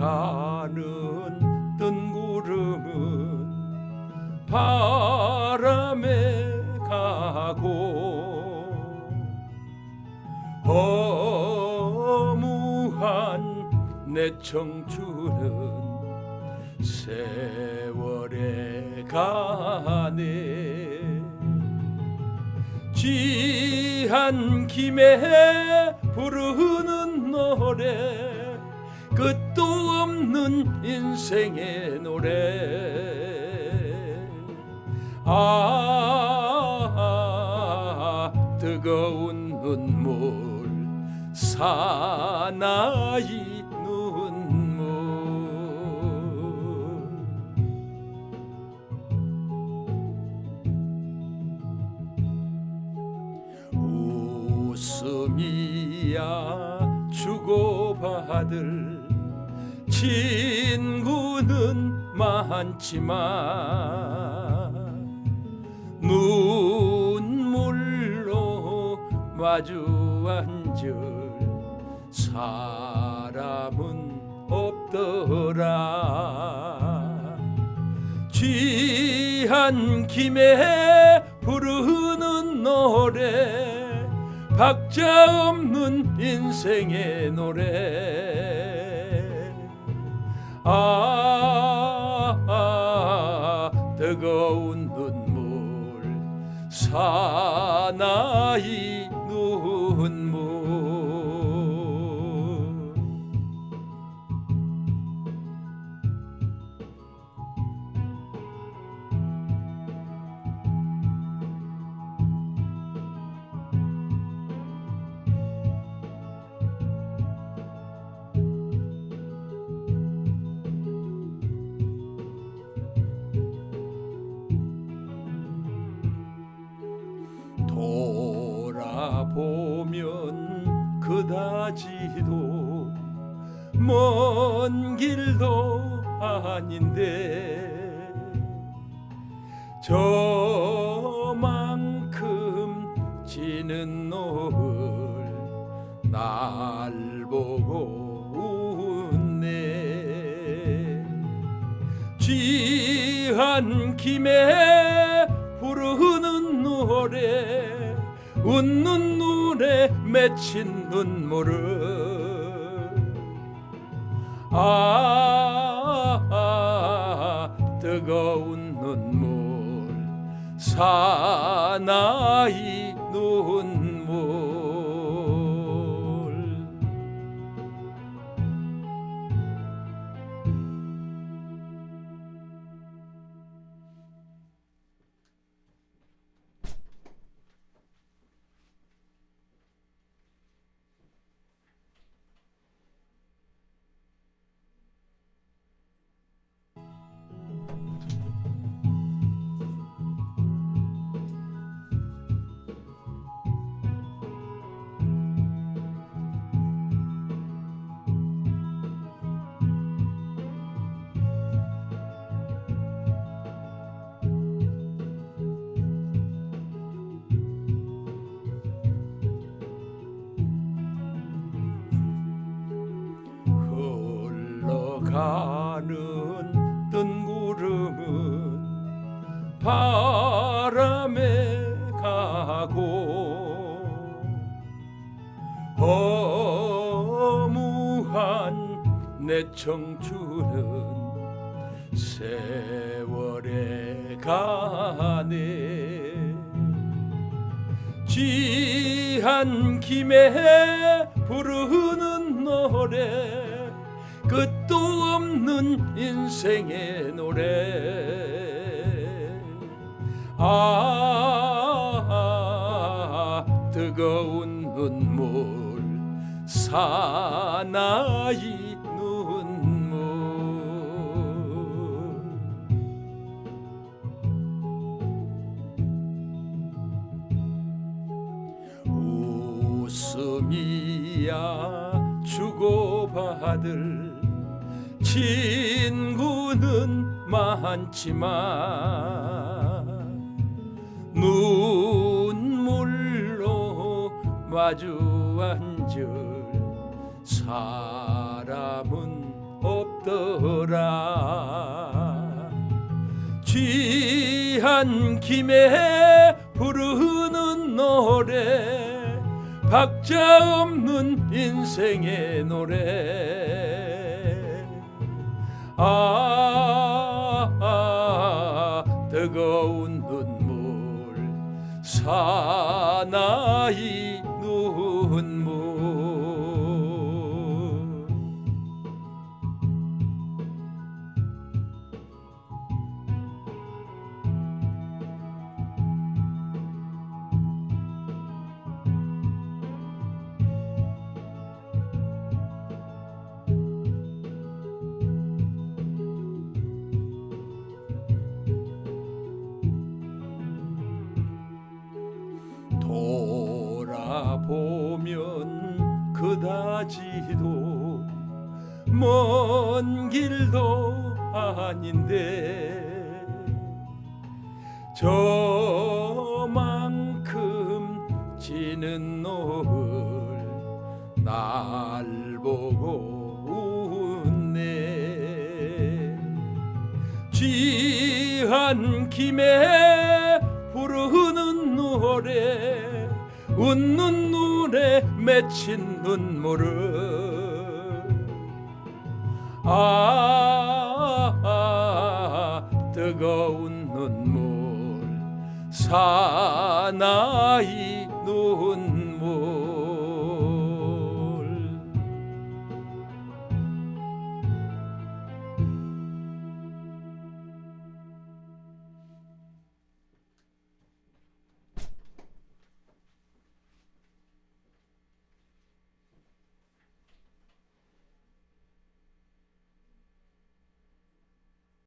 흘러가는 뜬 구름은 바람에 가고 허무한 내 청춘은 세월에 가네. 취한 김에 부르는 노래 끝 도 없는 인생의 노래. 아 뜨거운 눈물 사나이 웃음이야 주고받을 친구는 많지만 눈물로 마주 앉을 사람은 없더라. 취한 김에 부르는 노래 박자 없는 인생의 노래 아, 아 뜨거운 눈물 사나이 눈물 돌아보면 그다지도 먼 길도 아닌데 저만큼 지는 노을 날 보고 웃네. 취한 김에 노래 웃는 눈에 맺힌 눈물을. 아, 아 뜨거운 눈물 사나이 눈물 흘러가는 뜬 구름은 바람에 가고 허무한 내 청춘은 세월에 가네. 취한 김에 부르는 노래 끝도 없는 인생의 노래. 아 뜨거운 눈물 사나이 웃음이야 주고받을 친구는 많지만 눈물로 마주 앉을 사람은 없 있더라. 취한 김에 부르는 노래 박자 없는 인생의 노래 아, 아 뜨거운 눈물 사나이 돌아보면 그다지도 먼 길도 아닌데 저만큼 지는 노을 날 보고 웃네. 취한 김에 부르는 노래 웃는 눈에 맺힌 눈물을. 아, 아 뜨거운 눈물. 사나이 눈물